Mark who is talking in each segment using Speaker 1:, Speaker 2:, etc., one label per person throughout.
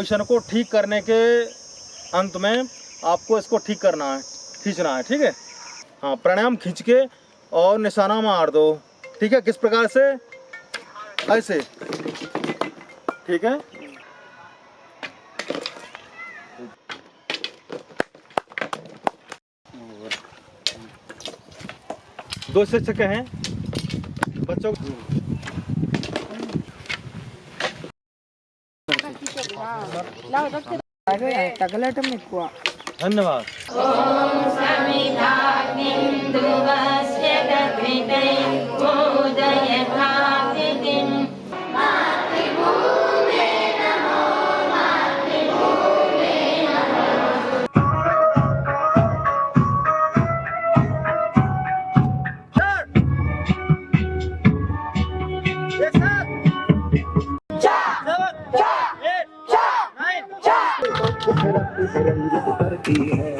Speaker 1: Position को ठीक करने के अंत में आपको इसको ठीक करना है, खींचना है, ठीक है? हाँ प्राणायाम खींच के और निशाना मार दो, ठीक है? किस प्रकार से? ऐसे, ठीक है? दो शिक्षक हैं, बच्चों को
Speaker 2: తగలటం ఎక్కువ
Speaker 1: है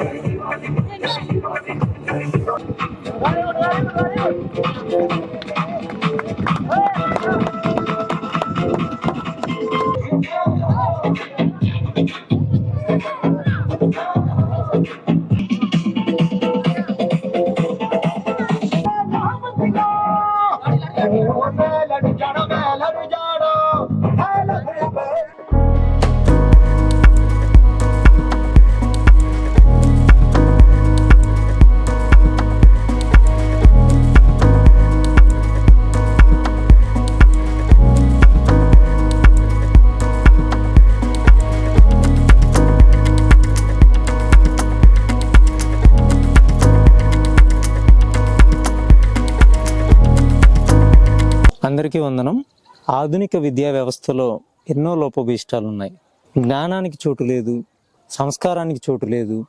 Speaker 3: అందరికీ వందనం. ఆధునిక విద్యా వ్యవస్థలో ఎన్నో లోపభీష్టాలు ఉన్నాయి జ్ఞానానికి చోటు లేదు సంస్కారానికి చోటు లేదు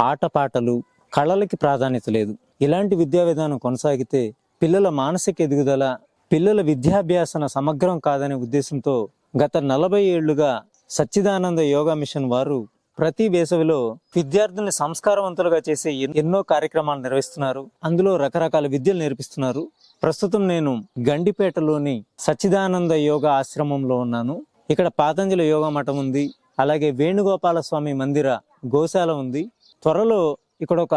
Speaker 3: ఆటపాటలు కళలకి ప్రాధాన్యత లేదు. ఇలాంటి విద్యా విధానం కొనసాగితే పిల్లల మానసిక ఎదుగుదల పిల్లల విద్యాభ్యాసన సమగ్రం కాదనే ఉద్దేశంతో గత నలభై ఏళ్ళుగా సచ్చిదానంద యోగా మిషన్ వారు ప్రతి వేసవిలో విద్యార్థుల్ని సంస్కారవంతులుగా చేసే ఎన్నో కార్యక్రమాలు నిర్వహిస్తున్నారు. అందులో రకరకాల విద్యలు నేర్పిస్తున్నారు. ప్రస్తుతం నేను గండిపేటలోని సచ్చిదానంద యోగా ఆశ్రమంలో ఉన్నాను. ఇక్కడ పాతంజలి యోగా మఠం ఉంది. అలాగే వేణుగోపాల స్వామి మందిర గోశాల ఉంది. త్వరలో ఇక్కడ ఒక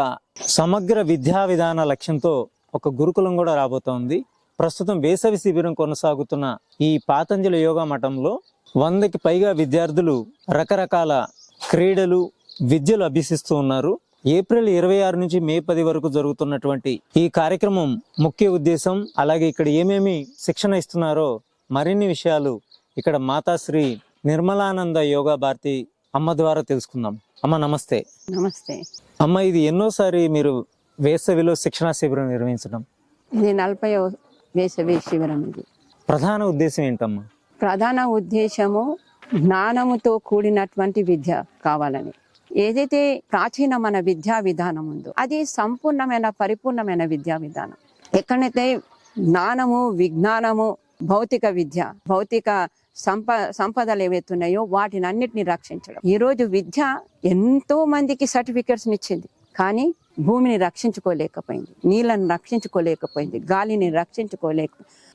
Speaker 3: సమగ్ర విద్యా విధాన లక్ష్యంతో ఒక గురుకులం కూడా రాబోతోంది. ప్రస్తుతం వేసవి శిబిరం కొనసాగుతున్న ఈ పాతంజలి యోగా మఠంలో వందకి పైగా విద్యార్థులు రకరకాల క్రీడలు విద్యలు అభ్యసిస్తూ ఉన్నారు. ఏప్రిల్ ఇరవై ఆరు నుంచి మే పది వరకు జరుగుతున్నటువంటి ఈ కార్యక్రమం ముఖ్య ఉద్దేశం అలాగే ఇక్కడ ఏమేమి శిక్షణ ఇస్తున్నారో మరిన్ని విషయాలు ఇక్కడ మాతాశ్రీ నిర్మలానంద యోగా భారతి అమ్మ ద్వారా తెలుసుకుందాం. అమ్మ నమస్తే.
Speaker 2: నమస్తే.
Speaker 3: అమ్మ ఇది ఎన్నోసారి మీరు వేసవిలో శిక్షణా శిబిరం నిర్వహించడం?
Speaker 2: ఇది నలభై వేసవి శిబిరం ఇది.
Speaker 3: ప్రధాన ఉద్దేశం ఏంటమ్మా?
Speaker 2: ప్రధాన ఉద్దేశము జ్ఞానముతో కూడినటువంటి విద్య కావాలని. ఏదైతే ప్రాచీన మన విద్యా విధానం ఉందో అది సంపూర్ణమైన పరిపూర్ణమైన విద్యా విధానం. ఎక్కడైతే జ్ఞానము విజ్ఞానము భౌతిక విద్య భౌతిక సంప సంపదలు ఏవైతున్నాయో వాటిని అన్నిటిని రక్షించడం. ఈరోజు విద్య ఎంతో మందికి సర్టిఫికెట్స్ని ఇచ్చింది కానీ భూమిని రక్షించుకోలేకపోయింది నీళ్ళని రక్షించుకోలేకపోయింది గాలిని రక్షించుకోలేక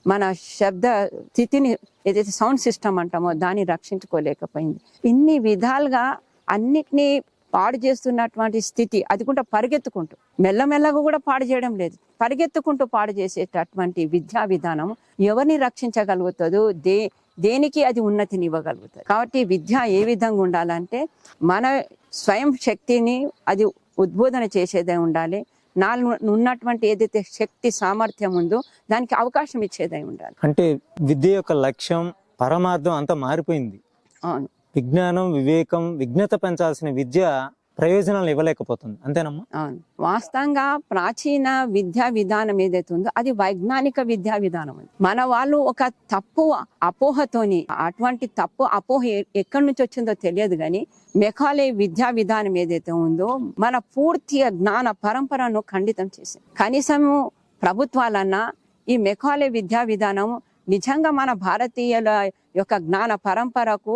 Speaker 2: మన శబ్ద స్థితిని ఏదైతే సౌండ్ సిస్టమ్ అంటామో దాన్ని రక్షించుకోలేకపోయింది. ఇన్ని విధాలుగా అన్నిటినీ పాడు చేస్తున్నటువంటి స్థితి అది కూడా పరిగెత్తుకుంటూ మెల్లమెల్లగా కూడా పాడు చేయడం లేదు. పరిగెత్తుకుంటూ పాడు చేసేటటువంటి విద్యా విధానం ఎవరిని రక్షించగలుగుతుందో దే దేనికి అది ఉన్నతిని ఇవ్వగలుగుతుంది. కాబట్టి విద్య ఏ విధంగా ఉండాలంటే మన స్వయం శక్తిని అది ఉద్బోధన చేసేదే ఉండాలి. నాలో ఉన్నటువంటి ఏదైతే శక్తి సామర్థ్యం ఉందో దానికి అవకాశం ఇచ్చేదై ఉండాలి.
Speaker 3: అంటే విద్య యొక్క లక్ష్యం పరమార్థం అంతా మారిపోయింది.
Speaker 2: అవును.
Speaker 3: విజ్ఞానం వివేకం విజ్ఞత పెంచాల్సిన విద్య ప్రయోజనాలు ఇవ్వలేకపోతుంది. అంతేనమ్మా?
Speaker 2: అవును. వాస్తవంగా ప్రాచీన విద్యా విధానం ఏదైతే ఉందో అది వైజ్ఞానిక విద్యా విధానం మన వాళ్ళు ఒక తప్పు అపోహతోని అటువంటి తప్పు అపోహ ఎక్కడి నుంచి వచ్చిందో తెలియదు కానీ మెకాలే విద్యా విధానం ఏదైతే ఉందో మన పూర్తి జ్ఞాన పరంపరను ఖండితం చేసింది. కనీసము ప్రభుత్వాలన్నా ఈ మెకాలే విద్యా విధానం నిజంగా మన భారతీయుల యొక్క జ్ఞాన పరంపరకు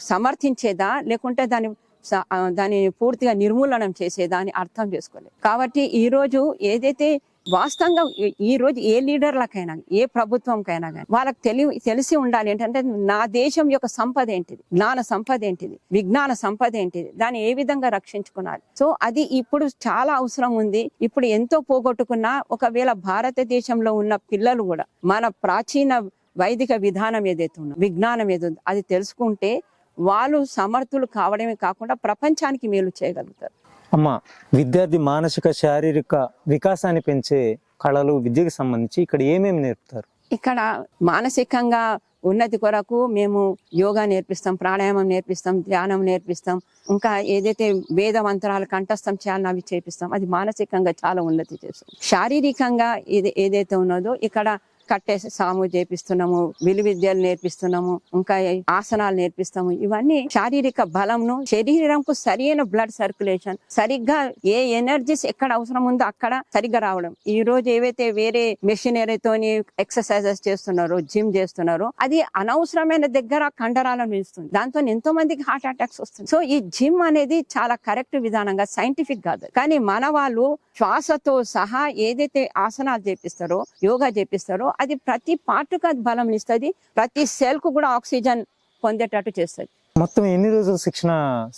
Speaker 2: సమర్థించేదా? లేకుంటే దాని స- దానిని పూర్తిగా నిర్మూలనం చేసేదా అని అర్థం చేసుకోలేదు. కాబట్టి ఈరోజు ఏదైతే వాస్తవంగా ఈ- రోజు ఏ లీడర్లకైనా ఏ ప్రభుత్వంకైనా కానీ వాళ్ళకి తెలివి తెలిసి ఉండాలి ఏంటంటే నా దేశం యొక్క సంపద ఏంటిది? జ్ఞాన సంపద ఏంటిది? విజ్ఞాన సంపద ఏంటిది? దాన్ని ఏ విధంగా రక్షించుకున్నారు? సో అది ఇప్పుడు చాలా అవసరం ఉంది. ఇప్పుడు ఎంతో పోగొట్టుకున్నా ఒకవేళ భారతదేశంలో ఉన్న పిల్లలు కూడా మన ప్రాచీన వైదిక విధానం ఏదైతే ఉందో విజ్ఞానం ఏదో అది తెలుసుకుంటే వాళ్ళు సమర్థులు కావడమే కాకుండా ప్రపంచానికి మేలు చేయగలుగుతారు.
Speaker 3: అమ్మ విద్యార్థి మానసిక శారీరక వికాసాన్ని పెంచే కళలు విద్యకు సంబంధించి ఇక్కడ ఏమేమి నేర్పుతారు?
Speaker 2: ఇక్కడ మానసికంగా ఉన్నతి కొరకు మేము యోగా నేర్పిస్తాం ప్రాణాయామం నేర్పిస్తాం ధ్యానం నేర్పిస్తాం ఇంకా ఏదైతే వేద మంత్రాలు కంఠస్థం చేయాలని అవి చేపిస్తాం అది మానసికంగా చాలా ఉన్నతి చేస్తాం శారీరకంగా ఇది ఏదైతే ఉన్నదో ఇక్కడ కట్టేసి సాము చేపిస్తున్నాము విలు విద్యలు నేర్పిస్తున్నాము ఇంకా ఆసనాలు నేర్పిస్తాము. ఇవన్నీ శారీరక బలంను శరీరంకు సరైన బ్లడ్ సర్క్యులేషన్ సరిగ్గా ఏ ఎనర్జీస్ ఎక్కడ అవసరం ఉందో అక్కడ సరిగ్గా రావడం. ఈ రోజు ఏవైతే వేరే మెషినరీతోని ఎక్సర్సైజెస్ చేస్తున్నారో జిమ్ చేస్తున్నారో అది అనవసరమైన దగ్గర కండరాలను నిలుస్తుంది. దాంతో ఎంతో మందికి హార్ట్ అటాక్స్ వస్తుంది సో ఈ జిమ్ అనేది చాలా కరెక్ట్ విధానంగా సైంటిఫిక్ కాదు. కానీ మన వాళ్ళు శ్వాసతో సహా ఏదైతే ఆసనాలు చేపిస్తారో యోగా చేపిస్తారో అది ప్రతి పార్ట్కు అది బలం ఇస్తుంది. ప్రతి సెల్కు కూడా ఆక్సిజన్ పొందేటట్టు చేస్తుంది.
Speaker 3: మొత్తం ఎన్ని రోజులు శిక్షణ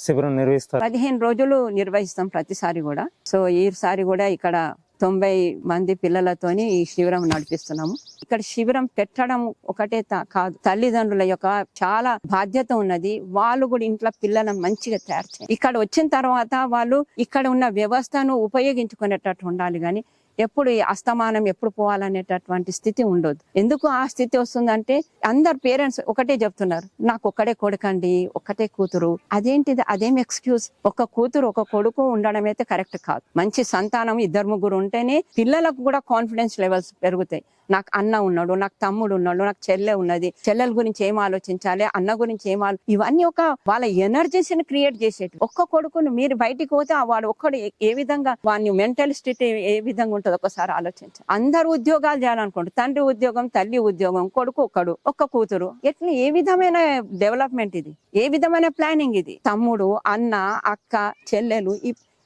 Speaker 3: శిబిరం నిర్వహిస్తారు?
Speaker 2: పదిహేను రోజులు నిర్వహిస్తాం ప్రతిసారి కూడా. సో ఈసారి కూడా ఇక్కడ తొంభై మంది పిల్లలతోని ఈ శిబిరం నడిపిస్తున్నాము. ఇక్కడ శిబిరం పెట్టడం ఒకటే కాదు తల్లిదండ్రుల యొక్క చాలా బాధ్యత ఉన్నది. వాళ్ళు కూడా ఇంట్లో పిల్లలను మంచిగా తయారు చేయాలి. ఇక్కడ వచ్చిన తర్వాత వాళ్ళు ఇక్కడ ఉన్న వ్యవస్థను ఉపయోగించుకునేటట్టు ఉండాలి. కానీ ఎప్పుడు ఈ అస్తమానం ఎప్పుడు పోవాలనేటటువంటి స్థితి ఉండదు ఎందుకు ఆ స్థితి వస్తుందంటే అందరు పేరెంట్స్ ఒకటే చెప్తున్నారు నాకు ఒక్కడే కొడుకండి ఒక్కటే కూతురు. అదేంటిది? అదేం ఎక్స్క్యూజ్? ఒక కూతురు ఒక కొడుకు ఉండడం అయితే కరెక్ట్ కాదు. మంచి సంతానం ఇద్దరు ముగ్గురు ఉంటేనే పిల్లలకు కూడా కాన్ఫిడెన్స్ లెవెల్స్ పెరుగుతాయి. నాకు అన్న ఉన్నాడు నాకు తమ్ముడు ఉన్నాడు నాకు చెల్లె ఉన్నది. చెల్లెల గురించి ఏం ఆలోచించాలి అన్న గురించి ఏం ఆలో ఇవన్నీ ఒక వాళ్ళ ఎనర్జీస్ని క్రియేట్ చేసేటి ఒక్క కొడుకును మీరు బయటికి పోతే వాడు ఒక్కడు ఏ- విధంగా వాడిని మెంటల్ స్టేట్ ఏ విధంగా ఉంటుంది ఒకసారి ఆలోచించాలి అందరు ఉద్యోగాలు చేయాలనుకోండి తండ్రి ఉద్యోగం తల్లి ఉద్యోగం కొడుకు ఒక్కడు ఒక్క కూతురు. ఎట్లా ఏ విధమైన డెవలప్మెంట్ ఇది? ఏ విధమైన ప్లానింగ్ ఇది? తమ్ముడు అన్న అక్క చెల్లెలు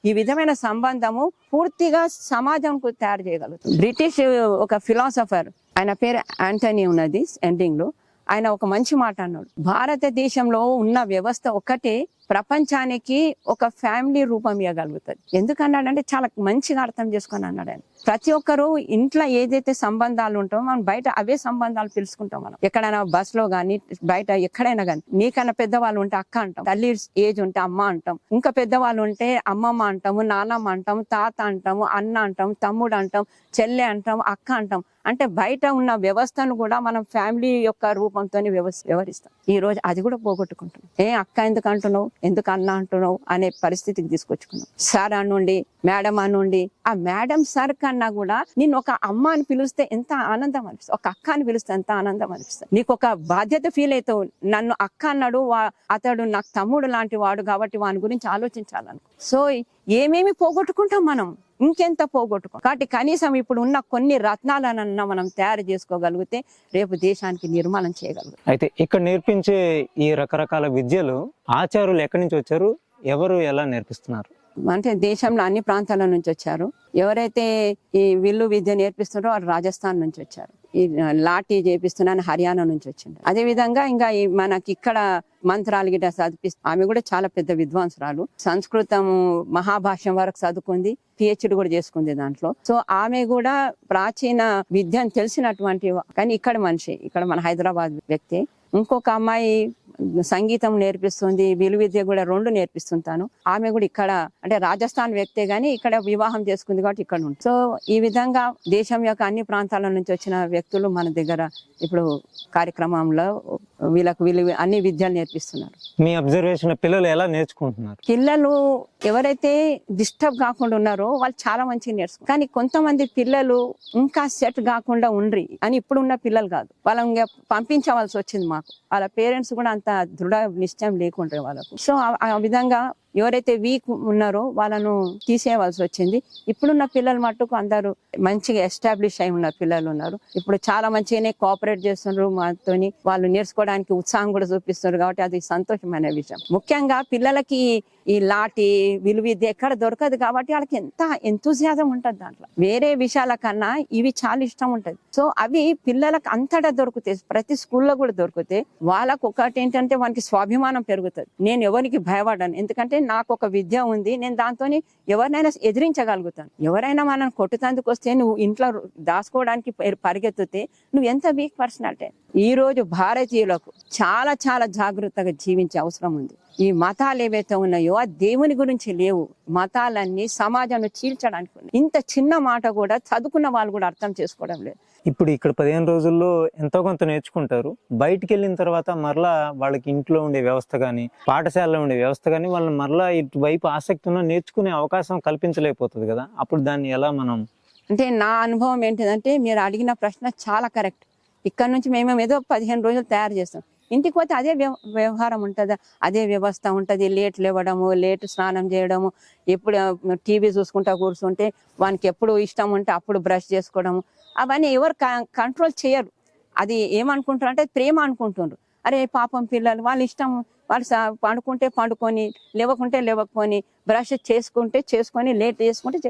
Speaker 2: ఈ విధమైన సంబంధము పూర్తిగా సమాజంకు తయారు చేయగలుగుతుంది బ్రిటిష్ ఒక ఫిలాసఫర్ ఆయన పేరు యాంటనీ ఉన్నది ఎండింగ్లో. ఆయన ఒక మంచి మాట అన్నాడు. భారతదేశంలో ఉన్న వ్యవస్థ ఒక్కటే ప్రపంచానికి ఒక ఫ్యామిలీ రూపం ఇవ్వగలుగుతుంది ఎందుకన్నాడంటే చాలా మంచిగా అర్థం చేసుకొని అన్నాడు ఆయన. ప్రతి ఒక్కరు ఇంట్లో ఏదైతే సంబంధాలు ఉంటామో మనం బయట అవే సంబంధాలు పిలుచుకుంటాం మనం. ఎక్కడైనా బస్లో గానీ బయట ఎక్కడైనా కానీ నీకన్నా పెద్దవాళ్ళు ఉంటే అక్క అంటాం తల్లి ఏజ్ ఉంటే అమ్మ అంటాం. ఇంకా పెద్దవాళ్ళు ఉంటే అమ్మమ్మ అంటాము నానమ్మ అంటాము తాత అంటాము అన్న అంటాం తమ్ముడు అంటాం చెల్లె అంటాం అక్క అంటాం. అంటే బయట ఉన్న వ్యవస్థను కూడా మనం ఫ్యామిలీ యొక్క రూపంతో వ్యవహరిస్తాం. ఈ రోజు అది కూడా పోగొట్టుకుంటాం ఏ అక్క ఎందుకు అంటున్నావు? ఎందుకు అన్నా అంటున్నావు అనే పరిస్థితికి తీసుకొచ్చుకున్నాం సార్ అనుండి మేడం అనుండి ఆ మేడం సార్ కన్నా కూడా నేను ఒక అమ్మ అని పిలిస్తే ఎంత ఆనందం అనిపిస్తుంది. ఒక అక్క అని పిలిస్తే ఎంత ఆనందం అనిపిస్తుంది. నీకు ఒక బాధ్యత ఫీల్ అవుతావు నన్ను అక్క అన్నాడు వా- అతడు నాకు తమ్ముడు లాంటి వాడు కాబట్టి వాని గురించి ఆలోచించాలను సో ఏమేమి పోగొట్టుకుంటాం మనం? ఇంకెంత పోగొట్టుకో. కాబట్టి కనీసం ఇప్పుడు ఉన్న కొన్ని రత్నాలనన్నా మనం తయారు చేసుకోగలిగితే రేపు దేశానికి నిర్మాణం చేయగలుగుతాం.
Speaker 3: అయితే ఇక్కడ నేర్పించే ఈ రకరకాల విద్యలు ఆచారులు ఎక్కడి నుంచి వచ్చారు? ఎవరు ఎలా నేర్పిస్తున్నారు?
Speaker 2: అంటే దేశంలో అన్ని ప్రాంతాల నుంచి వచ్చారు. ఎవరైతే ఈ విల్లు విద్య నేర్పిస్తున్నారో వాళ్ళు రాజస్థాన్ నుంచి వచ్చారు. ఈ లాఠీ చేపిస్తున్నాను హర్యానా నుంచి వచ్చింది. అదే విధంగా ఇంకా ఈ మనకి ఇక్కడ మంత్రాలు గిట్ట చదివిస్తూ ఆమె కూడా చాలా పెద్ద విద్వాంసురాలు. సంస్కృతం మహాభాష్యం వరకు చదువుకుంది పిహెచ్డి కూడా చేసుకుంది దాంట్లో. సో ఆమె కూడా ప్రాచీన విద్యను తెలిసినటువంటి కానీ ఇక్కడ మనిషి ఇక్కడ మన హైదరాబాద్ వ్యక్తి. ఇంకొక అమ్మాయి సంగీతం నేర్పిస్తుంది విలు విద్య కూడా రెండు నేర్పిస్తుంటాను. ఆమె కూడా ఇక్కడ అంటే రాజస్థాన్ వ్యక్తే గాని ఇక్కడ వివాహం చేసుకుంది కాబట్టి ఇక్కడ ఉంటుంది సో ఈ విధంగా దేశం యొక్క అన్ని ప్రాంతాల నుంచి వచ్చిన వ్యక్తులు మన దగ్గర ఇప్పుడు కార్యక్రమంలో వీళ్ళకు వీళ్ళు అన్ని విద్యలు నేర్పిస్తున్నారు.
Speaker 3: మీ అబ్జర్వేషన్ పిల్లలు ఎలా నేర్చుకుంటున్నారు?
Speaker 2: పిల్లలు ఎవరైతే డిస్టర్బ్ కాకుండా ఉన్నారో వాళ్ళు చాలా మంచిగా నేర్చుకో కానీ కొంతమంది పిల్లలు ఇంకా సెట్ కాకుండా ఉండ్రి అని ఇప్పుడున్న పిల్లలు కాదు. వాళ్ళని ఇంకా పంపించవలసి వచ్చింది మాకు. వాళ్ళ పేరెంట్స్ కూడా అంత దృఢ నిశ్చయం లేకుంటారు వాళ్ళకు. సో ఆ విధంగా ఎవరైతే వీక్ ఉన్నారో వాళ్ళను తీసేయవలసి వచ్చింది. ఇప్పుడున్న పిల్లలు మట్టుకు అందరూ మంచిగా ఎస్టాబ్లిష్ అయి ఉన్న పిల్లలు ఉన్నారు. ఇప్పుడు చాలా మంచిగానే కోఆపరేట్ చేస్తున్నారు మాతోని. వాళ్ళు నేర్చుకోవడానికి ఉత్సాహం కూడా చూపిస్తున్నారు కాబట్టి అది సంతోషమైన విషయం. ముఖ్యంగా పిల్లలకి ఈ లాటి విలువిద్య ఎక్కడ దొరకదు కాబట్టి వాళ్ళకి ఎంత ఎంతూజియాజం ఉంటది దాంట్లో. వేరే విషయాల కన్నా ఇవి చాలా ఇష్టం ఉంటది. సో అవి పిల్లలకు అంతటా దొరుకుతాయి. ప్రతి స్కూల్లో కూడా దొరుకుతాయి. వాళ్ళకు ఒకటి ఏంటంటే వానికి స్వాభిమానం పెరుగుతుంది. నేను ఎవరికి భయపడను. ఎందుకంటే నాకు ఒక విద్య ఉంది నేను దాంతో ఎవరినైనా ఎదిరించగలుగుతాను. ఎవరైనా మనం కొట్టుతందుకు వస్తే నువ్వు ఇంట్లో దాచుకోవడానికి పరిగెత్తితే నువ్వు ఎంత వీక్ పర్సనాలిటీ ఈ రోజు భారతీయులకు చాలా చాలా జాగ్రత్తగా జీవించే అవసరం ఉంది. ఈ మతాలు ఏవైతే ఉన్నాయో ఆ దేవుని గురించి లేవు. మతాలన్నీ సమాజాన్ని చీల్చడానికి ఇంత చిన్న మాట కూడా చదువుకున్న వాళ్ళు కూడా అర్థం చేసుకోవడం లేదు.
Speaker 3: ఇప్పుడు ఇక్కడ పదిహేను రోజుల్లో ఎంతో కొంత నేర్చుకుంటారు. బయటికి వెళ్ళిన తర్వాత మరలా వాళ్ళకి ఇంట్లో ఉండే వ్యవస్థ కానీ పాఠశాలలో ఉండే వ్యవస్థ కానీ వాళ్ళని మరలా ఇటువైపు ఆసక్తి ఉన్న నేర్చుకునే అవకాశం కల్పించలేకపోతుంది కదా. అప్పుడు దాన్ని ఎలా మనం
Speaker 2: అంటే నా అనుభవం ఏంటిదంటే మీరు అడిగిన ప్రశ్న చాలా కరెక్ట్. ఇక్కడ నుంచి మేము ఏదో పదిహేను రోజులు తయారు చేస్తాం. ఇంటికి పోతే అదే వ్యవహారం ఉంటుందా. అదే వ్యవస్థ ఉంటుంది. లేట్ లేవడము లేట్ స్నానం చేయడము ఎప్పుడు టీవీ చూసుకుంటా కూర్చుంటే వానికి ఎప్పుడు ఇష్టం ఉంటే అప్పుడు బ్రష్ చేసుకోవడము. అవన్నీ ఎవరు కంట్రోల్ చేయరు. అది ఏమనుకుంటారు అంటే ప్రేమ అనుకుంటుండ్రు. అరే పాపం పిల్లలు వాళ్ళ ఇష్టం వాళ్ళు పండుకుంటే పండుకొని లేవకుంటే లేవకొని బ్రష్ చేసుకుంటే చేసుకొని లేట్ చేసుకుంటే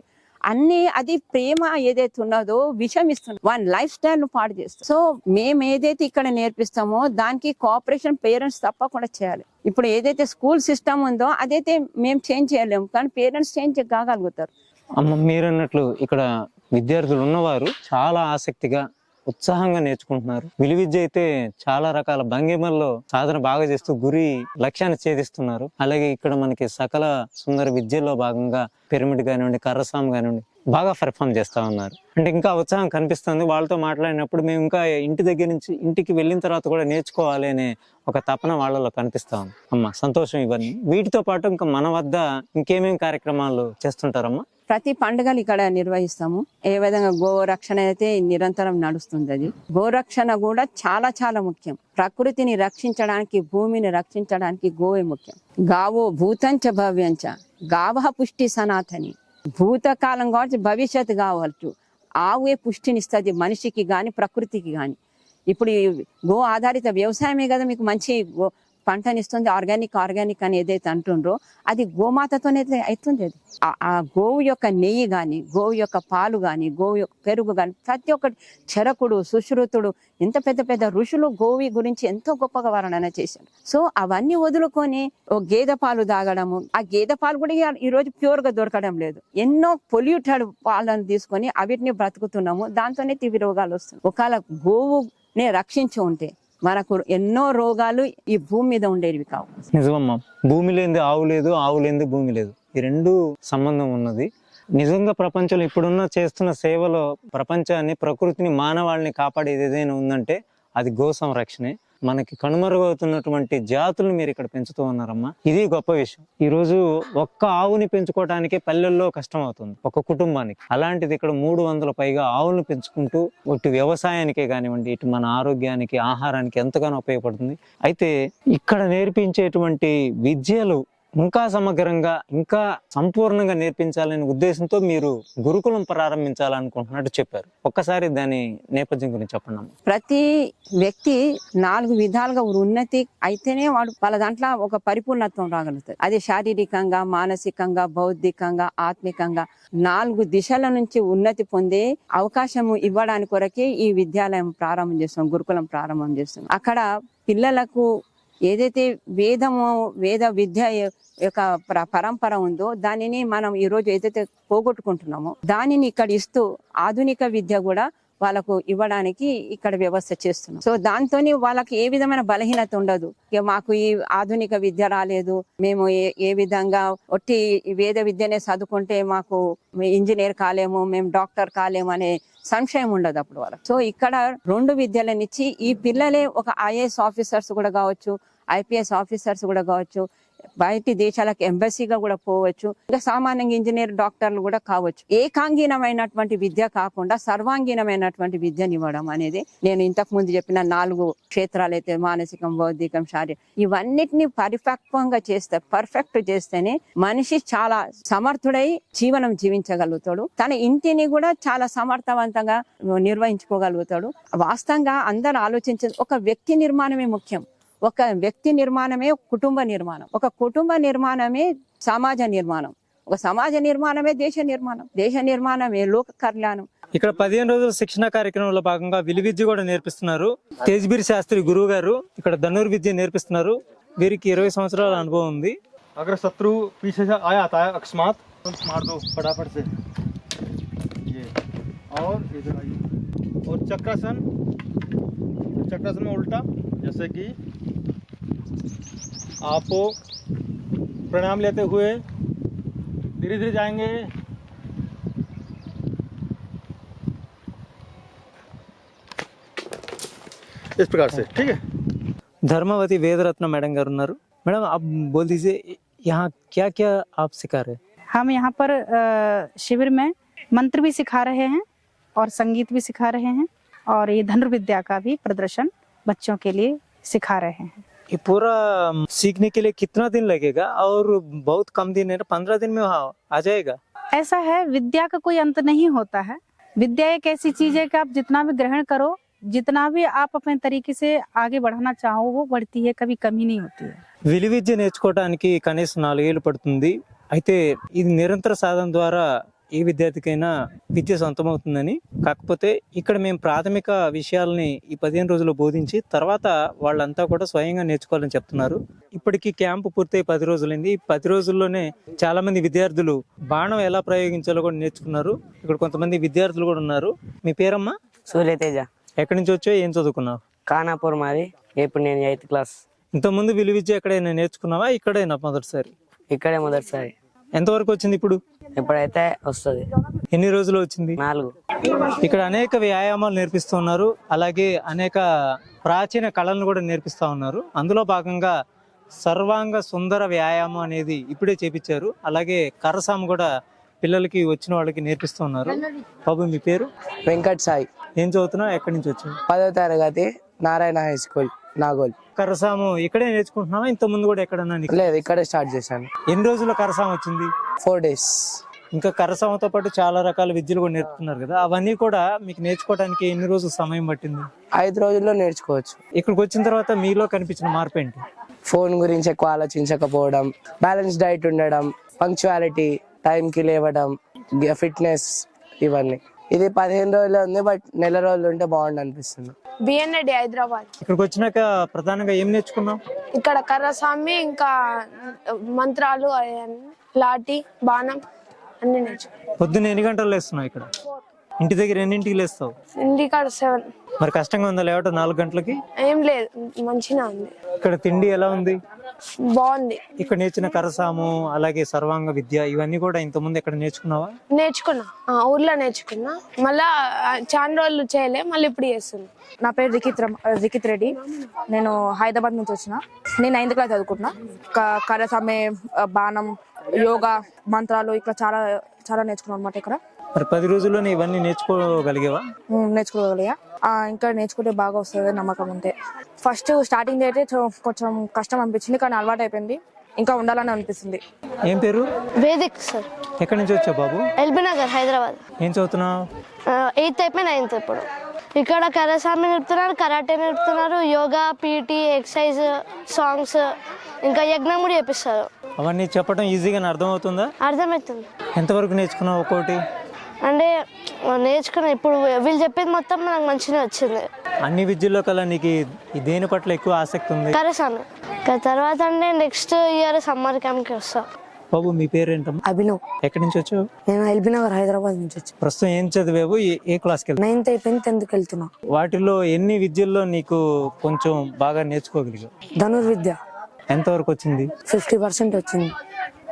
Speaker 2: అన్ని అది ప్రేమ ఏదైతే ఉన్నదో విషం ఇస్తుంది లైఫ్ స్టైల్ను పాడు చేస్తుంది. సో మేము ఏదైతే ఇక్కడ నేర్పిస్తామో దానికి కోఆపరేషన్ పేరెంట్స్ తప్పకుండా చేయాలి. ఇప్పుడు ఏదైతే స్కూల్ సిస్టమ్ ఉందో అదైతే మేము చేంజ్ చేయలేము. కానీ పేరెంట్స్ చేంజ్ కాగలుగుతారు.
Speaker 3: అమ్మ మీరు అన్నట్లు ఇక్కడ విద్యార్థులు ఉన్నవారు చాలా ఆసక్తిగా ఉత్సాహంగా నేర్చుకుంటున్నారు. విలువిద్య అయితే చాలా రకాల భంగిమల్లో సాధన బాగా చేస్తూ గురి లక్ష్యాన్ని ఛేదిస్తున్నారు. అలాగే ఇక్కడ మనకి సకల సుందర విద్యలో భాగంగా పిరమిడ్ కానివ్వండి కర్రసాం కానివ్వండి బాగా పెర్ఫామ్ చేస్తా ఉన్నారు. అంటే ఇంకా ఉత్సాహం కనిపిస్తుంది. వాళ్ళతో మాట్లాడినప్పుడు మేము ఇంకా ఇంటి దగ్గర నుంచి ఇంటికి వెళ్ళిన తర్వాత కూడా నేర్చుకోవాలి అనే ఒక తపన వాళ్ళలో కనిపిస్తా ఉంది. అమ్మ సంతోషం ఇవన్నీ. వీటితో పాటు ఇంకా మన వద్ద ఇంకేమేం కార్యక్రమాలు చేస్తుంటారమ్మా?
Speaker 2: ప్రతి పండుగలు ఇక్కడ నిర్వహిస్తాము. ఏ విధంగా గోరక్షణ అయితే నిరంతరం నడుస్తుంది అది. గోరక్షణ కూడా చాలా చాలా ముఖ్యం. ప్రకృతిని రక్షించడానికి భూమిని రక్షించడానికి గోవే ముఖ్యం. గావో భూతంచ భవ్యంచ గావ పుష్టి సనాతని. భూతకాలం కావచ్చు భవిష్యత్తు కావచ్చు. ఆవే పుష్టినిస్తుంది మనిషికి కానీ ప్రకృతికి కానీ ఇప్పుడు గో ఆధారిత వ్యవసాయమే కదా మీకు మంచి గో పంటనిస్తుంది ఆర్గానిక్ ఆర్గానిక్ అని ఏదైతే అంటుండ్రో అది గోమాతతోనే అవుతుంది అది. ఆ- ఆ గోవు యొక్క నెయ్యి కానీ గోవు యొక్క పాలు కానీ గోవు యొక్క పెరుగు కానీ ప్రతి ఒక్కటి చరకుడు సుశ్రుతుడు ఇంత పెద్ద పెద్ద ఋషులు గోవి గురించి ఎంతో గొప్పగా వర్ణన చేశారు. సో అవన్నీ వదులుకొని ఓ గేదె పాలు తాగడము ఆ గేదె పాలు కూడా ఈ రోజు ప్యూర్గా దొరకడం లేదు. ఎన్నో పొల్యూటెడ్ పాలను తీసుకొని అవిటిని బ్రతుకుతున్నాము దాంతోనే తీవ్ర రోగాలు వస్తున్నాయి. ఒకవేళ గోవునే రక్షించి ఉంటే మనకు ఎన్నో రోగాలు ఈ భూమి మీద ఉండేవి కావు.
Speaker 3: నిజమమ్మా. భూమి లేనిది ఆవు లేదు ఆవు లేనిది భూమి లేదు. ఈ రెండు సంబంధం ఉన్నది. నిజంగా ప్రపంచంలో ఇప్పుడున్న చేస్తున్న సేవలో ప్రపంచాన్ని ప్రకృతిని మానవాళిని కాపాడేది ఏదైనా ఉందంటే అది గో సంరక్షణే. మనకి కనుమరుగవుతున్నటువంటి జాతులను మీరు ఇక్కడ పెంచుతూ ఉన్నారమ్మా. ఇది గొప్ప విషయం. ఈ రోజు ఒక్క ఆవుని పెంచుకోవటానికే పల్లెల్లో కష్టం అవుతుంది ఒక కుటుంబానికి. అలాంటిది ఇక్కడ మూడు వందల పైగా ఆవులను పెంచుకుంటూ ఇటు వ్యవసాయానికే కానివ్వండి ఇటు మన ఆరోగ్యానికి ఆహారానికి ఎంతగానో ఉపయోగపడుతుంది. అయితే ఇక్కడ నేర్పించేటువంటి విద్యలు ఇంకా సమగ్రంగా ఇంకా సంపూర్ణంగా నేర్పించాలనే ఉద్దేశంతో మీరు గురుకులం ప్రారంభించాలనుకుంటున్నట్టు చెప్పారు. ఒక్కసారి దాని నేపథ్యం గురించి చెప్పండి
Speaker 2: ప్రతి వ్యక్తి నాలుగు విధాలుగా ఉన్నతి అయితేనే వాడు వాళ్ళ దాంట్లో ఒక పరిపూర్ణత్వం రాగలుగుతుంది అది శారీరకంగా మానసికంగా బౌద్ధికంగా ఆత్మికంగా నాలుగు దిశల నుంచి ఉన్నతి పొందే అవకాశం ఇవ్వడానికి కొరకే ఈ విద్యాలయం ప్రారంభం చేస్తాం గురుకులం ప్రారంభం చేస్తాం అక్కడ పిల్లలకు ఏదైతే వేదము వేద విద్య యొక్క పరంపర ఉందో దానిని మనం ఈరోజు ఏదైతే పోగొట్టుకుంటున్నామో దానిని ఇక్కడ ఇస్తూ ఆధునిక విద్య కూడా వాళ్ళకు ఇవ్వడానికి ఇక్కడ వ్యవస్థ చేస్తున్నాం. సో దాంతోని వాళ్ళకి ఏ విధమైన బలహీనత ఉండదు. మాకు ఈ ఆధునిక విద్య రాలేదు. మేము ఏ ఏ విధంగా ఒట్టి వేద విద్యనే చదువుకుంటే మాకు ఇంజనీర్ కాలేము మేము డాక్టర్ కాలేము అనే సంశయం ఉండదు అప్పుడు వాళ్ళకి. సో ఇక్కడ రెండు విద్యలనిచ్చి ఈ పిల్లలే ఒక ఐఏఎస్ ఆఫీసర్స్ కూడా కావచ్చు ఐపీఎస్ ఆఫీసర్స్ కూడా కావచ్చు బయటి దేశాలకు ఎంబసీగా కూడా పోవచ్చు ఇంకా సామాన్యంగా ఇంజనీర్ డాక్టర్లు కూడా కావచ్చు. ఏకాంగీనమైనటువంటి విద్య కాకుండా సర్వాంగీనమైనటువంటి విద్యనివ్వడం అనేది నేను ఇంతకు ముందు చెప్పిన నాలుగు క్షేత్రాలు అయితే మానసికం బౌద్ధికం శారీరక ఇవన్నిటిని పరిపక్వంగా చేస్తే పర్ఫెక్ట్ చేస్తేనే మనిషి చాలా సమర్థుడై జీవనం జీవించగలుగుతాడు. తన ఇంటిని కూడా చాలా సమర్థవంతంగా నిర్వహించుకోగలుగుతాడు. వాస్తవంగా అందరు ఆలోచించేది ఒక వ్యక్తి నిర్మాణమే ముఖ్యం. ఒక వ్యక్తి నిర్మాణమే కుటుంబ నిర్మాణం ఒక కుటుంబ నిర్మాణమే సమాజ నిర్మాణం ఒక సమాజ నిర్మాణమే దేశ నిర్మాణం దేశ నిర్మాణమే లోక కళ్యాణం
Speaker 3: ఇక్కడ పదిహేను రోజుల శిక్షణ కార్యక్రమంలో భాగంగా విలు విద్య కూడా నేర్పిస్తున్నారు తేజ్బీర్ శాస్త్రి గురువు గారు ఇక్కడ ధనుర్ విద్య నేర్పిస్తున్నారు వీరికి ఇరవై సంవత్సరాల అనుభవం ఉంది
Speaker 1: अगर शत्रु पीछे से आया आता है अकस्मात तो मार दो फटाफट से ये और इधर आइए और चक्रासन चक्रासन में उल्टा जैसे कि आप प्रणाम लेते हुए धीरे धीरे जाएँगे। इस प्रकार से ठीक है?
Speaker 3: धर्मावती वेद रत्न मैडम गार मैडम आप बोल दीजिए यहाँ क्या क्या आप सिखा रहे
Speaker 4: हम यहाँ पर शिविर में मंत्र भी सिखा रहे हैं और संगीत भी सिखा रहे हैं और ये धनुर्विद्या का भी प्रदर्शन बच्चों के लिए सिखा रहे हैं।
Speaker 3: ये पूरा सीखने के लिए कितना दिन लगेगा और बहुत कम दिन है ना पंद्रह दिन में वहाँ आ जाएगा
Speaker 4: ऐसा है विद्या का कोई अंत नहीं होता है विद्या एक ऐसी चीज है कि आप जितना भी ग्रहण करो जितना भी आप अपने तरीके से आगे बढ़ाना चाहो वो बढ़ती है कभी कमी नहीं होती है
Speaker 3: విలు విద్య నేర్చుకోవడానికి కనీసం నాలుగేళ్ళు పడుతుంది అయితే ఇది నిరంతర సాధన ద్వారా ఏ విద్యార్థికైనా విద్య సొంతమవుతుందని. కాకపోతే ఇక్కడ మేము ప్రాథమిక విషయాల్ని ఈ పదిహేను రోజులు బోధించి తర్వాత వాళ్ళంతా కూడా స్వయంగా నేర్చుకోవాలని చెప్తున్నారు. ఇప్పటికి క్యాంపు పూర్తయి పది రోజులైంది. ఈ పది రోజుల్లోనే చాలా మంది విద్యార్థులు బాణం ఎలా ప్రయోగించాలో కూడా నేర్చుకున్నారు. ఇక్కడ కొంతమంది విద్యార్థులు కూడా ఉన్నారు. మీ పేరమ్మా?
Speaker 5: సూర్యతేజ
Speaker 3: ఎక్కడి నుంచి వచ్చో ఏం చదువుకున్నావు?
Speaker 5: ఖానాపూర్ మాది. ఇప్పుడు నేను ఎయిత్ క్లాస్.
Speaker 3: ఇంతకుముందు విలు విద్య ఎక్కడైనా నేర్చుకున్నావా? ఇక్కడైనా మొదటిసారి?
Speaker 5: ఇక్కడే మొదటిసారి.
Speaker 3: ఎంతవరకు వచ్చింది ఇప్పుడు?
Speaker 5: ఇప్పుడైతే వస్తుంది.
Speaker 3: ఎన్ని రోజులు వచ్చింది?
Speaker 5: నాలుగు.
Speaker 3: ఇక్కడ అనేక వ్యాయామాలు నేర్పిస్తూ ఉన్నారు. అలాగే అనేక ప్రాచీన కళలను కూడా నేర్పిస్తా ఉన్నారు. అందులో భాగంగా సర్వాంగ సుందర వ్యాయామం అనేది ఇప్పుడే చేపించారు. అలాగే కరసాము కూడా పిల్లలకి వచ్చిన వాళ్ళకి నేర్పిస్తూ ఉన్నారు. బాబు మీ పేరు?
Speaker 5: వెంకట్ సాయి.
Speaker 3: ఏం చదువుతున్నావు? ఎక్కడి నుంచి వచ్చావు?
Speaker 5: పదో తరగతి నారాయణ హై స్కూల్. నాగోల్.
Speaker 3: కరసాము ఇక్కడే నేర్చుకుంటున్నావా? ఇంత ముందు కూడా ఎక్కడన్నా?
Speaker 5: లేదు ఇక్కడే స్టార్ట్ చేశాను.
Speaker 3: ఎన్ని రోజుల కరసాము వచ్చింది?
Speaker 5: ఫోర్ డేస్
Speaker 3: ఇంకా కరసాముతో పాటు చాలా రకాల విద్యలు కూడా నేర్పుతున్నారు కదా. అవన్నీ కూడా మీకు నేర్చుకోవడానికి ఎన్ని రోజులు సమయం పట్టింది?
Speaker 5: ఐదు రోజుల్లో నేర్చుకోవచ్చు.
Speaker 3: ఇక్కడికి వచ్చిన తర్వాత మీలో కనిపించిన మార్పు ఏంటి?
Speaker 5: ఫోన్ గురించి ఎక్కువ ఆలోచించకపోవడం బ్యాలెన్స్ డైట్ ఉండడం పంక్చువాలిటీ టైంకి లేవడం ఫిట్నెస్ ఇవన్నీ. ఇది పదిహేను రోజులు ఉంది బట్ నెల రోజులు ఉంటే బాగుండు అనిపిస్తుంది.
Speaker 6: బిఎన్ రెడ్డి హైదరాబాద్
Speaker 3: ఇక్కడికి వచ్చినాక ప్రధానంగా ఏం నేర్చుకున్నాం
Speaker 6: ఇక్కడ కర్రస్వామి ఇంకా మంత్రాలు లాటి బాణం అన్ని నేర్చు
Speaker 3: పొద్దున్న ఎన్ని గంటలు లేస్తున్నావు ఇక్కడ? ఇంటి దగ్గర ఎన్నింటికి లేస్తావు?
Speaker 6: ఇంటికాడ సెవెన్
Speaker 3: మరి కష్టంగా ఉందా లేవటం నాలుగు గంటలకి?
Speaker 6: ఏం లేదు మంచిగా ఉంది.
Speaker 3: ఇక్కడ తిండి ఎలా ఉంది?
Speaker 6: బాగుంది.
Speaker 3: ఇక్కడ నేర్చిన కరసాము అలాగే సర్వాంగ విద్య ఇవన్నీ కూడా ఇంతకుముందు ఇక్కడ నేర్చుకున్నావా?
Speaker 6: నేర్చుకున్నా. ఆ, ఊర్లో నేర్చుకున్నా. మళ్ళా ఆ, చాలా రోజులు చేయలే మళ్ళీ ఇప్పుడు చేస్తున్నా.
Speaker 7: నా పేరు రికిత్ రమ- రికిత్ రెడ్డి. నేను హైదరాబాద్ నుంచి వచ్చిన. నేను నైన్త్ క్లాస్ చదువుకుంటున్నా. క- కరసమే బాణం యోగా మంత్రాలు ఇట్లా చాలా చాలా నేర్చుకున్నాను అనమాట ఇక్కడ.
Speaker 3: మరి పది రోజుల్లోనే ఇవన్నీ నేర్చుకోగలిగేవా?
Speaker 7: నేర్చుకోగలిగా. ఆ, ఇంకా నేర్చుకుంటే బాగా వస్తుంది నమ్మకం ఉంటే. ఫస్ట్ స్టార్టింగ్ అయితే కొంచెం కష్టం అనిపించింది కానీ అలవాటు అయిపోయింది ఇంకా ఉండాలని అనిపిస్తుంది.
Speaker 3: ఏం పేరు?
Speaker 8: వేదిక్ సార్.
Speaker 3: ఎక్కడి నుంచి వచ్చావు బాబు?
Speaker 8: ఎల్బీ నగర్ హైదరాబాద్.
Speaker 3: ఏం చదువుతున్నావు?
Speaker 8: ఎయిత్ అయిపోయి నైన్త్ ఇప్పుడు. ఇక్కడ కరసామి నేర్పుతున్నారు కరాటే నేర్పుతున్నారు యోగా పీటీ ఎక్సర్సైజ్ సాంగ్స్ ఇంకా యజ్ఞం కూడా చేపిస్తారు.
Speaker 3: అవన్నీ చెప్పడం ఈజీగా అర్థమవుతుందా?
Speaker 8: అర్థమవుతుంది.
Speaker 3: ఎంతవరకు నేర్చుకున్నావు ఒక్కోటి?
Speaker 8: అంటే నేర్చుకున్నా ఇప్పుడు వీళ్ళు చెప్పేది మొత్తం నాకు మంచిగా వచ్చింది.
Speaker 3: అన్ని విద్యల్లో కల్లా నీకు ఈ దేని పట్ల ఎక్కువ ఆసక్తి ఉంది?
Speaker 8: కరసామి ఇంకా తర్వాత అంటే నెక్స్ట్ ఇయర్ సమ్మర్ క్యాంప్కి వస్తా.
Speaker 3: బాబు మీ పేరేంటమ్మా?
Speaker 7: అభినవ్.
Speaker 3: ఎక్కడి నుంచి వచ్చావు?
Speaker 7: నేను ఎల్బీ నగర్ హైదరాబాద్ నుంచి వచ్చి.
Speaker 3: ప్రస్తుతం ఏం చదివావు? ఏ- ఏ క్లాస్కి వెళ్తావు
Speaker 7: నైన్త్ అయిపోయింది టెన్త్కి వెళ్తున్నా.
Speaker 3: వాటిలో ఎన్ని విద్యల్లో నీకు కొంచెం బాగా నేర్చుకోగలిగావు?
Speaker 7: ధనుర్విద్య.
Speaker 3: ఎంతవరకు వచ్చింది?
Speaker 7: ఫిఫ్టీ పర్సెంట్ వచ్చింది.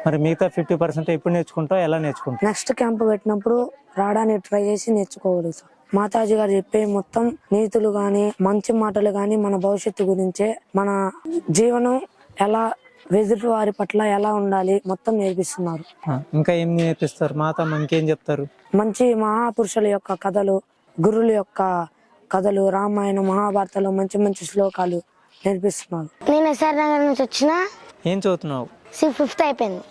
Speaker 3: మరి మిగతా ఫిఫ్టీ పర్సెంట్ ఎప్పుడు నేర్చుకుంటావు ఎలా నేర్చుకుంటావు?
Speaker 7: నెక్స్ట్ క్యాంప్ పెట్టినప్పుడు రావడానికి ట్రై చేసి నేర్చుకోగలుగుతా
Speaker 9: మాతాజీ గారు చెప్పే మొత్తం నీతులు గాని మంచి మాటలు గాని మన భవిష్యత్తు గురించే మన జీవనం ఎలా ఎదుటి వారి పట్ల ఎలా ఉండాలి మొత్తం నేర్పిస్తున్నారు.
Speaker 3: ఇంకా ఏం నేర్పిస్తారు? మాతమ్మ ఇంకేం చెప్తారు?
Speaker 9: మంచి మహాపురుషుల యొక్క కథలు గురువుల యొక్క కథలు రామాయణ మహాభారతాలు మంచి మంచి శ్లోకాలు నేర్పిస్తున్నారు.
Speaker 8: నేను ఎస్ఆర్ నగర్ నుంచి వచ్చిన
Speaker 3: ఏం చదువుతున్నావు?
Speaker 8: ఫిఫ్త్ అయిపోయింది.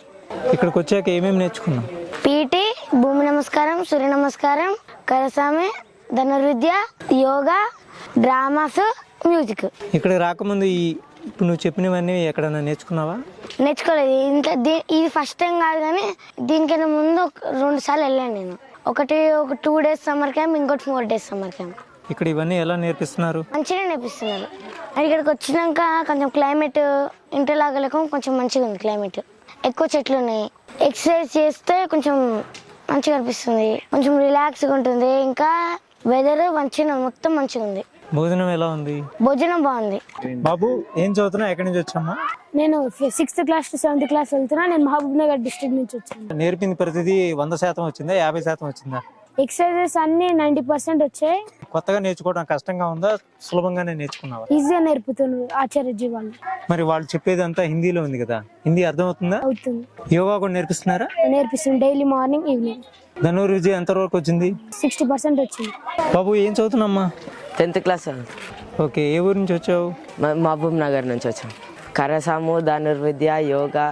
Speaker 3: ఇక్కడికి వచ్చాక ఏమేమి నేర్చుకున్నావు?
Speaker 8: పీటీ భూమి నమస్కారం సూర్య నమస్కారం కరసామి ధనుర్విద్య యోగా డ్రామాస్ మ్యూజిక్.
Speaker 3: ఇక్కడికి రాకముందు ఈ ఇప్పుడు నువ్వు చెప్పినవన్నీ ఎక్కడైనా నేర్చుకున్నావా?
Speaker 8: నేర్చుకోలేదు. ఇంట్లో దీ- ఇది ఫస్ట్ టైం కాదు కానీ దీనికన్నా ముందు రెండు సార్లు వెళ్ళాను నేను. ఒకటి ఒక టూ డేస్ సమ్మర్ క్యాంప్ ఇంకోటి ఫోర్ డేస్ సమ్మర్ క్యాంప్
Speaker 3: ఇక్కడ ఇవన్నీ ఎలా నేర్పిస్తున్నారు?
Speaker 8: మంచిగా నేర్పిస్తున్నారు. అండ్ ఇక్కడికి వచ్చినాక కొంచెం క్లైమేట్ ఇంటర్లాగా లేక కొంచెం మంచిగా ఉంది క్లైమేట్ ఎక్కువ చెట్లు ఉన్నాయి. ఎక్సర్సైజ్ చేస్తే కొంచెం మంచిగా అనిపిస్తుంది. కొంచెం రిలాక్స్గా ఉంటుంది. ఇంకా వెదర్ మంచిగా మొత్తం మంచిగా ఉంది.
Speaker 3: భోజనం ఎలా ఉంది?
Speaker 8: భోజనం బాగుంది.
Speaker 3: బాబు ఏం చదువుతున్నావు? ఎక్కడి నుంచి వచ్చామ్మా
Speaker 10: నేను sixth class to seventh class వెళ్తున్నా. నేను మహబూబ్ నగర్ డిస్ట్రిక్ట్ నుంచి వచ్చాను.
Speaker 3: నేర్పింది ప్రతిదీ వంద శాతం వచ్చిందా? యాభై శాతం వచ్చిందా?
Speaker 10: ఎక్సర్సైజెస్ అన్ని నైంటీ పర్సెంట్ వచ్చాయి.
Speaker 3: కొత్తగా నేర్చుకోవడం కష్టంగా ఉందా? సులభంగానే నేర్చుకున్నావా?
Speaker 10: ఈజీగా నేర్పుతున్నారు ఆచార్యజీ వాళ్ళు
Speaker 3: మరి వాళ్ళు చెప్పేది అంతా హిందీలో ఉంది కదా? హిందీ అర్థమవుతుందా?
Speaker 10: అవుతుంది.
Speaker 3: యోగా కూడా నేర్పిస్తున్నారా?
Speaker 10: నేర్పిస్తుంది. Daily morning evening
Speaker 3: Dhanur Vijay ఎంత వరకు వచ్చింది?
Speaker 10: సిక్స్టీ పర్సెంట్ వచ్చింది.
Speaker 3: బాబు ఏం చదువుతున్నామ్మా?
Speaker 5: టెన్త్ క్లాస్
Speaker 3: ఓకే ఏ ఊరు నుంచి వచ్చావు?
Speaker 5: మహబూబ్ నగర్ నుంచి వచ్చాం. కరసాము ధనుర్విద్య యోగా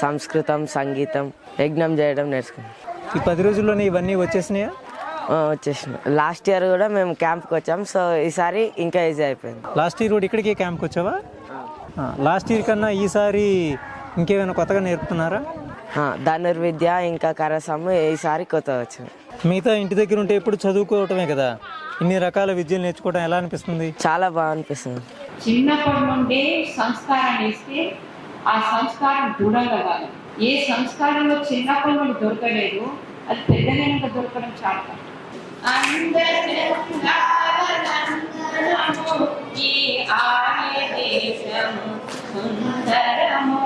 Speaker 5: సంస్కృతం సంగీతం యజ్ఞం చేయడం నేర్చుకున్నాం.
Speaker 3: ఈ పది రోజుల్లోనే ఇవన్నీ వచ్చేసినాయా?
Speaker 5: వచ్చేసినాం. లాస్ట్ ఇయర్ కూడా మేము క్యాంప్కి వచ్చాం. సో ఈసారి ఇంకా ఈజీ అయిపోయింది.
Speaker 3: లాస్ట్ ఇయర్ కూడా ఇక్కడికే క్యాంప్కి వచ్చావా? లాస్ట్ ఇయర్ కన్నా ఈసారి ఇంకేమైనా కొత్తగా నేర్పుతున్నారా?
Speaker 5: ఆ, ధనుర్విద్య ఇంకా కరసాము ఈసారి కొత్త వచ్చింది.
Speaker 3: మిగతా ఇంటి దగ్గర ఉంటే ఎప్పుడు చదువుకోవటమే కదా. ఇన్ని రకాల విద్యలు నేర్చుకోవడం ఎలా అనిపిస్తుంది?
Speaker 5: చాలా బాగా అనిపిస్తుంది.
Speaker 2: చిన్నప్పటి నుండి సంస్కారాన్ని ఇస్తే ఆ సంస్కారం చూడగలగాలి ఏ సంస్కారంలో చిన్నప్పటి నుండి దొరకలేదు అది పెద్దగైనాక దొరకడం చాలా. కష్టం. అందరంగాలందరము